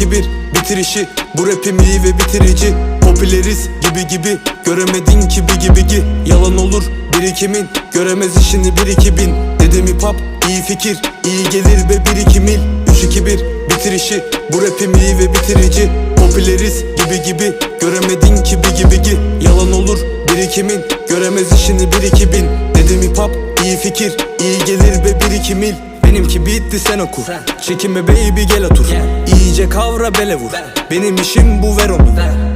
3-2-1 bitirişi. Bu rapim iyi ve bitirici. Popüleriz gibi gibi. Göremedin ki bir gibi gi Yalan olur birikimin. Göremez işini bir iki bin. Dedim hip hop iyi fikir. İyi gelir ve bir iki mil. 3-2-1 bitirişi. Bu rapim iyi ve bitirici. Popüleriz gibi gibi. Göremedin ki bir gibi gi Yalan olur birikimin. Göremez işini bir iki bin. Dedim hip hop iyi fikir. İyi gelir ve bir iki mil Benimki bitti sen oku. Çekinme baby gel otur. İyice kavra bele vur. Benim işim bu ver onu.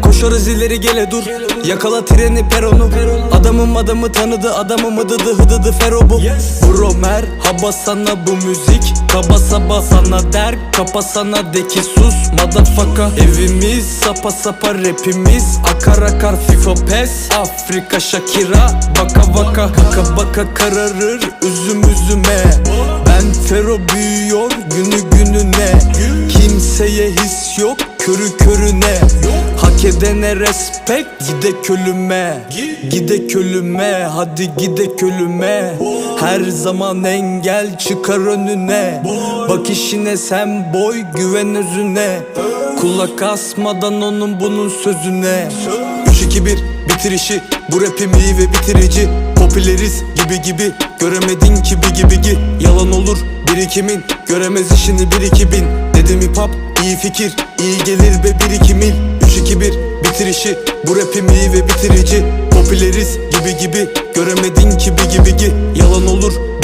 Koşarız ileri gele dur. Yakala treni peronu Adamım adamı tanıdı adamım ıdıdı hıdıdı fero bu. Bro merhaba sana bu müzik. Kaba saba sana der Kapa sana de ki sus Motherfucker. Evimiz sapa sapa rapimiz Akar akar FIFA pes Afrika Shakira Baka baka. Kaka baka kararır üzüm üzüme Fero büyüyor günü gününe. Kimseye his yok körü körüne. Hak edene respect gide ölüme Gide ölüme hadi gide ölüme Her zaman engel çıkar önüne. Bak işine sen boy güven özüne. Kulak asmadan onun bunun sözüne. 3-2-1 bitirişi Bu rapim iyi ve bitirici. Popüleriz gibi gibi Göremedin ki bir gibi gi. Yalan olur birikimin Göremez işini bir iki bin. Dedim hip hop iyi fikir iyi gelir ve bir iki mil. 3-2-1 bitirişi Bu rapim iyi ve bitirici. Popüleriz gibi gibi Göremedin ki bir gibi gi. Yalan olur